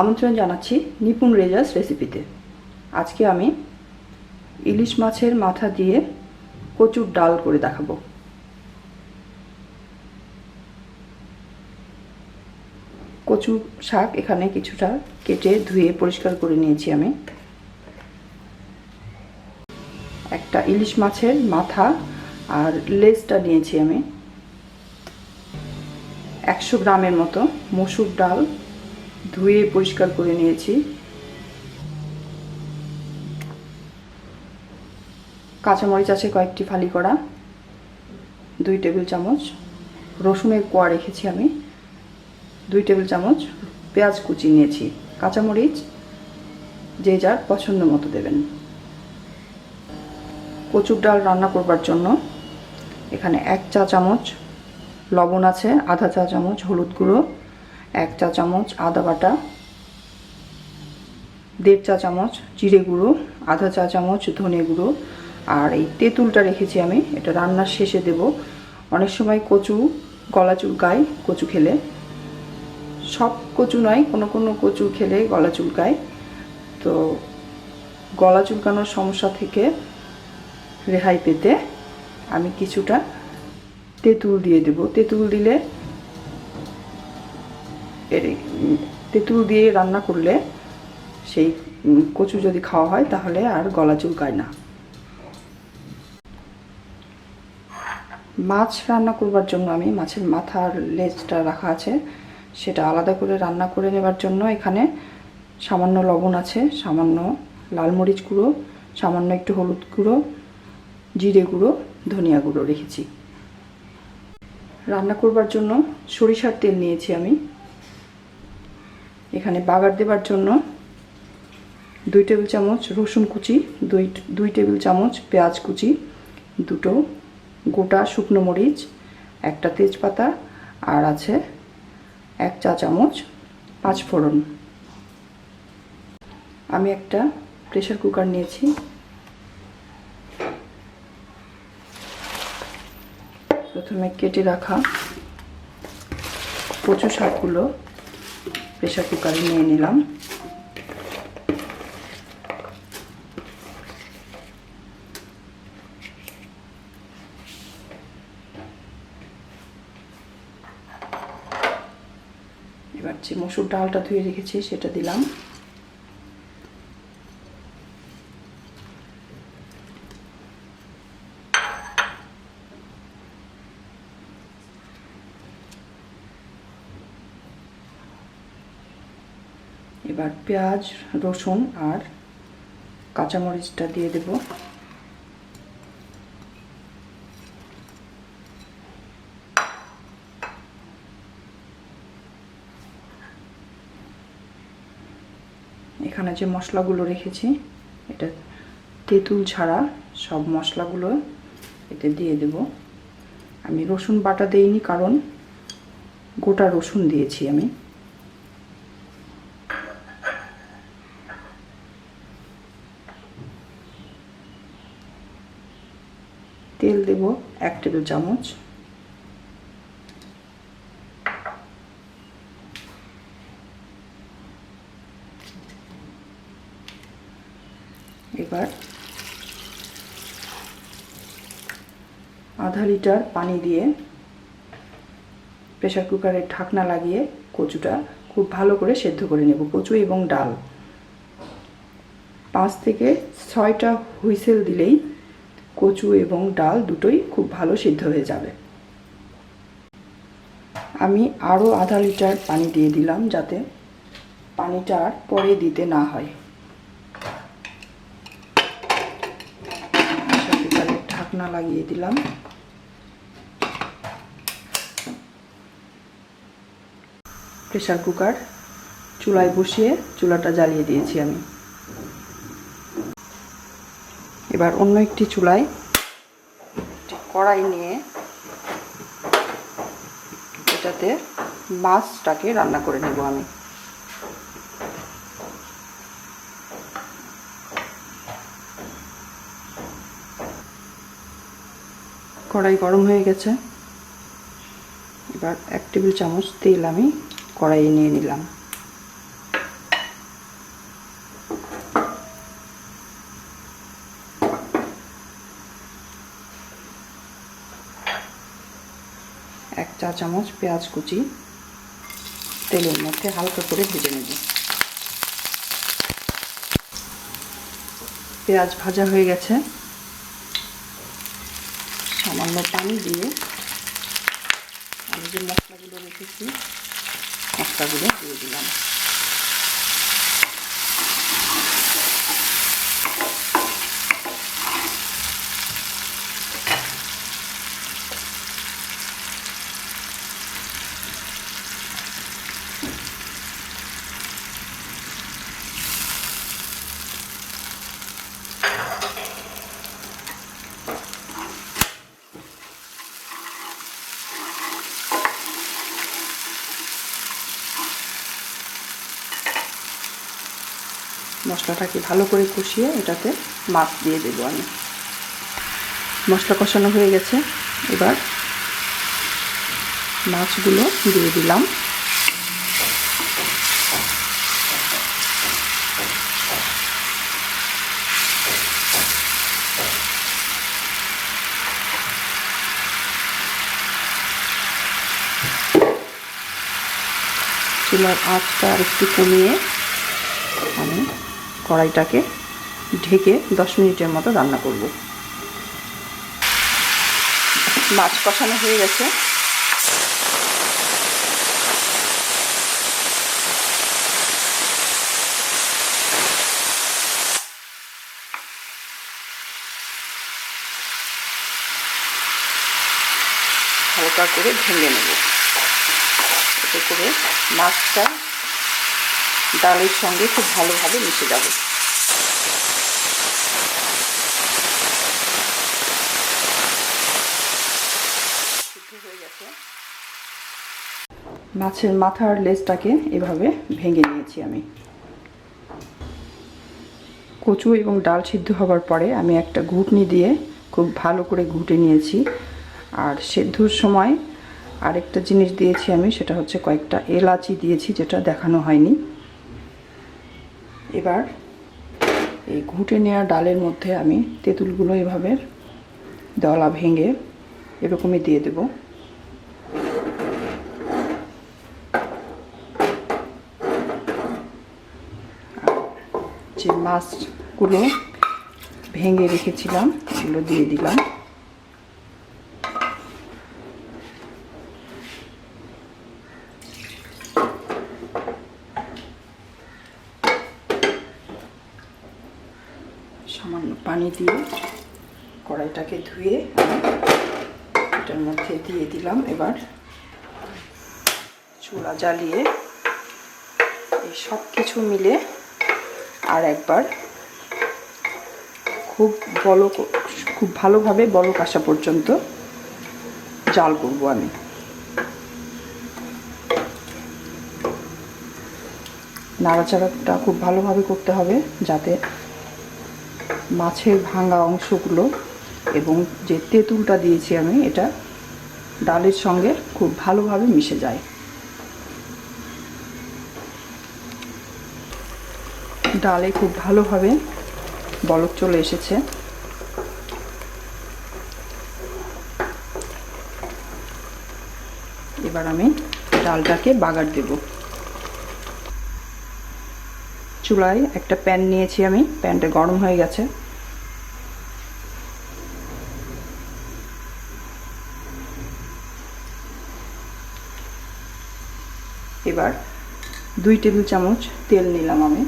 আমন্ত্রণ জানাচ্ছি নিপুণ রেজাস রেসিপিতে আজকে আমি ইলিশ মাছের মাথা দিয়ে কচুর ডাল করে দেখাবো। কচু শাক এখানে কিছুটা কেটে ধুয়ে পরিষ্কার করে নিয়েছি আমি। একটা ইলিশ মাছের মাথা আর লেজটা নিয়েছি আমি। একশো গ্রামের মতো মসুর ডাল ধুয়ে পরিষ্কার করে নিয়েছি। কাঁচামরিচ আছে কয়েকটি ফালি করা, দুই টেবিল চামচ। রসুনের কোয়া রেখেছি আমি। দুই টেবিল চামচ পেঁয়াজ কুচি নিয়েছি, কাঁচামরিচ যে যার পছন্দ মতো দেবেন। কচুর ডাল রান্না করবার জন্য এখানে এক চা চামচ লবণ আছে, আধা চা চামচ হলুদ গুঁড়ো, এক চা চামচ আদা বাটা, দেড় চা চামচ জিরে গুঁড়ো, আধা চা চামচ ধনে গুঁড়ো। আর এই তেঁতুলটা রেখেছি আমি, এটা রান্নার শেষে দেব। অনেক সময় কচু গলা চুলকায় কচু খেলে সব কচু নয়, কোনো কোনো কচু খেলে গলা চুলকায়। তো গলা চুলকানোর সমস্যা থেকে রেহাই পেতে আমি কিছুটা তেঁতুল দিয়ে দেব। তেঁতুল দিলে তেঁতুল দিয়ে রান্না করলে সেই কচু যদি খাওয়া হয় তাহলে আর গলা চুলকায় না। মাছ রান্না করবার জন্য আমি মাছের মাথার লেজটা রাখা আছে। সেটা আলাদা করে রান্না করে নেবার জন্য এখানে সামান্য লবণ আছে, সামান্য লাল মরিচ গুঁড়ো, সামান্য একটু হলুদ গুঁড়ো, জিরে গুঁড়ো, ধনিয়া গুঁড়ো রেখেছি। রান্না করবার জন্য সরিষার তেল নিয়েছি আমি। এখানে বাগার দেবার জন্য দুই টেবিল চামচ রসুন কুচি, দুই দুই টেবিল চামচ পেঁয়াজ কুচি, দুটো গোটা শুকনো মরিচ, একটা তেজপাতা, আর আছে এক চা চামচ পাঁচ ফোড়ন। আমি একটা প্রেশার কুকার নিয়েছি। প্রথমে কেটে রাখা কচু শাকগুলো প্রেশার কুকারে নিয়ে নিলাম। এবার যে মসুর ডালটা ধুয়ে রেখেছি, সেটা দিলাম। এবার পেঁয়াজ, রসুন আর কাঁচামরিচটা দিয়ে দেব। এখানে যে মশলাগুলো রেখেছি, এটা তেঁতুল ছাড়া সব মশলাগুলো এতে দিয়ে দেব। আমি রসুন বাটা দেইনি, কারণ গোটা রসুন দিয়েছি আমি। তেল দেব এক টেবিল চামচ এবার আধা লিটার পানি দিয়ে প্রেশার কুকারের ঢাকনা লাগিয়ে কচুটা খুব ভালো করে সেদ্ধ করে নেব, কচু এবং ডাল। পাঁচ থেকে ছয়টা হুইসেল দিলেই কচু এবং ডাল দুটোই খুব ভালো সিদ্ধ হয়ে যাবে। আমি আরও আধা লিটার পানি দিয়ে দিলাম যাতে পানিটা আর পরে দিতে না হয়। ঢাকনা লাগিয়ে দিলাম। প্রেশার কুকার চুলায় বসিয়ে চুলাটা জ্বালিয়ে দিয়েছি আমি। এবার অন্য একটি চুলায় কড়াই নিয়ে এটাতে মাছটাকে রান্না করে নেব আমি। কড়াই গরম হয়ে গেছে। এবার এক টেবিল চামচ তেল আমি কড়াইয়ে নিয়ে নিলাম। এক চা চামচ পেঁয়াজ কুচি, তেলের মধ্যে হালকা করে ভেজে নেব। পেঁয়াজ ভাজা হয়ে গেছে। সামান্য পানি দিয়ে আমি যে মশলাগুলো রেখেছি। মশলাগুলো দিয়ে দিলাম মশলাটাকে ভালো করে কষিয়ে এটাতে মাছ দিয়ে দেবো আমি। মশলা কষানো হয়ে গেছে। এবার মাছগুলো দিয়ে দিলাম। চুলার আঁচটা আর একটু কমিয়ে কড়াইটাকে ঢেকে দশ মিনিটের মতো রান্না করব। মাছ কষানো হয়ে গেছে। হালকা করে ভেঙে নেব। এতে করে মাছটা ডালের সঙ্গে খুব ভালোভাবে মিশে যাবে। মাছের মাথার লেজটাকে এভাবে ভেঙে নিয়েছি আমি। কচু এবং ডাল সিদ্ধ হবার পরে আমি একটা ঘুটনি দিয়ে খুব ভালো করে ঘুটে নিয়েছি। আর সেদ্ধর সময় আরেকটা জিনিস দিয়েছি আমি, সেটা হচ্ছে কয়েকটা এলাচি দিয়েছি, যেটা দেখানো হয়নি। এবার এই ঘুঁটে নেওয়া ডালের মধ্যে আমি তেঁতুলগুলো এভাবে দলা ভেঙে এরকমই দিয়ে দেব। যে মাছগুলো ভেঙে রেখেছিলাম এগুলো দিয়ে দিলাম। সামান্য পানি দিয়ে কড়াইটাকে ধুয়ে এটার মধ্যে দিয়ে দিলাম। এবার চুলা জ্বালিয়ে এই সব কিছু মিলে আর একবার খুব বলো, খুব ভালোভাবে বলক আসা পর্যন্ত জাল করব আমি। নাড়াচাড়াটা খুব ভালোভাবে করতে হবে যাতে মাছের ভাঙা অংশগুলো এবং যে তেঁতুলটা দিয়েছি আমি, এটা ডালের সঙ্গে খুব ভালোভাবে মিশে যায়। ডালে খুব ভালোভাবে বলক চলে এসেছে। এবার আমি ডালটাকে বাগার দেব। চুলায় একটা প্যান নিয়েছি আমি, প্যানটা গরম হয়ে গেছে এবার দুই টেবিল চামচ তেল নিলাম আমি।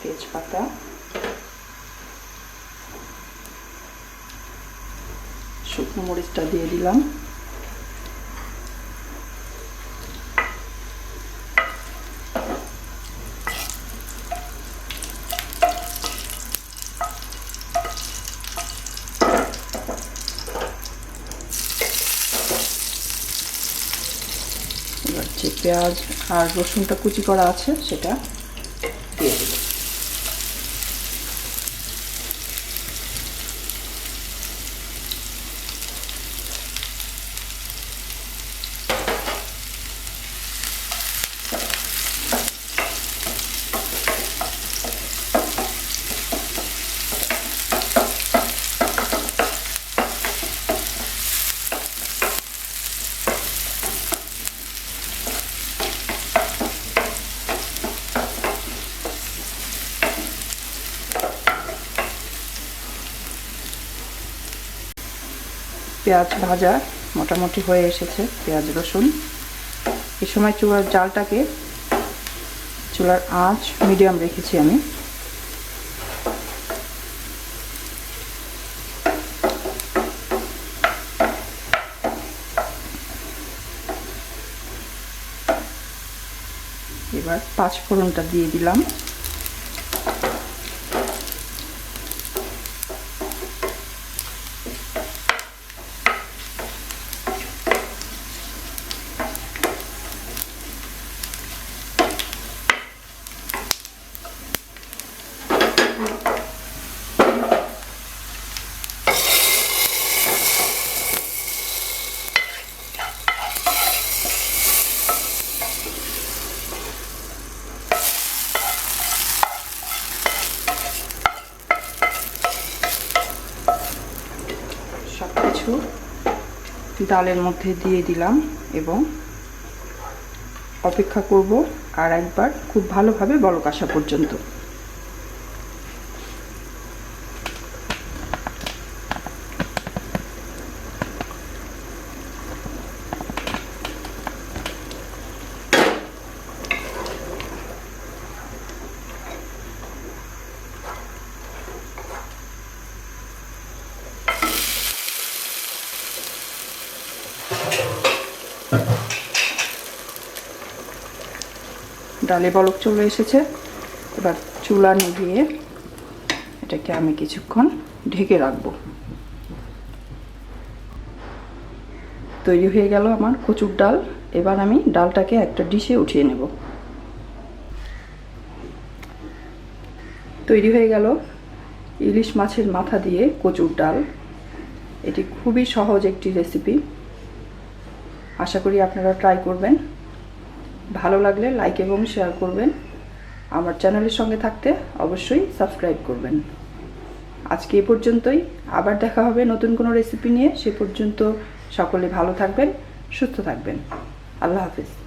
তেজপাতা। শুকনো মরিচটা দিয়ে দিলাম এবার যে পেঁয়াজ আর রসুনটা কুচি করা আছে সেটা। পেঁয়াজ ভাজা মোটামুটি হয়ে এসেছে, পেঁয়াজ, রসুন। এই সময় চুলার জালটাকে, চুলার আঁচ মিডিয়াম রেখেছি আমি। এবার পাঁচ ফোড়নটা দিয়ে দিলাম সব কিছু ডালের মধ্যে দিয়ে দিলাম এবং অপেক্ষা করব আর একবার খুব ভালোভাবে বলক আসা পর্যন্ত। ডালে বলক চলে এসেছে। এবার চুলা নিভিয়ে এটাকে আমি কিছুক্ষণ ঢেকে রাখব। তৈরি হয়ে গেল আমার কচুর ডাল। এবার আমি ডালটাকে একটা ডিশে উঠিয়ে নেব। তৈরি হয়ে গেল ইলিশ মাছের মাথা দিয়ে কচুর ডাল। এটি খুবই সহজ একটি রেসিপি আশা করি আপনারা ট্রাই করবেন। ভালো লাগলে লাইক এবং শেয়ার করবেন। আমার চ্যানেলের সঙ্গে থাকতে অবশ্যই সাবস্ক্রাইব করবেন। আজকে এ পর্যন্তই। আবার দেখা হবে নতুন কোনো রেসিপি নিয়ে। সে পর্যন্ত সকলে ভালো থাকবেন, সুস্থ থাকবেন। আল্লাহ হাফিজ।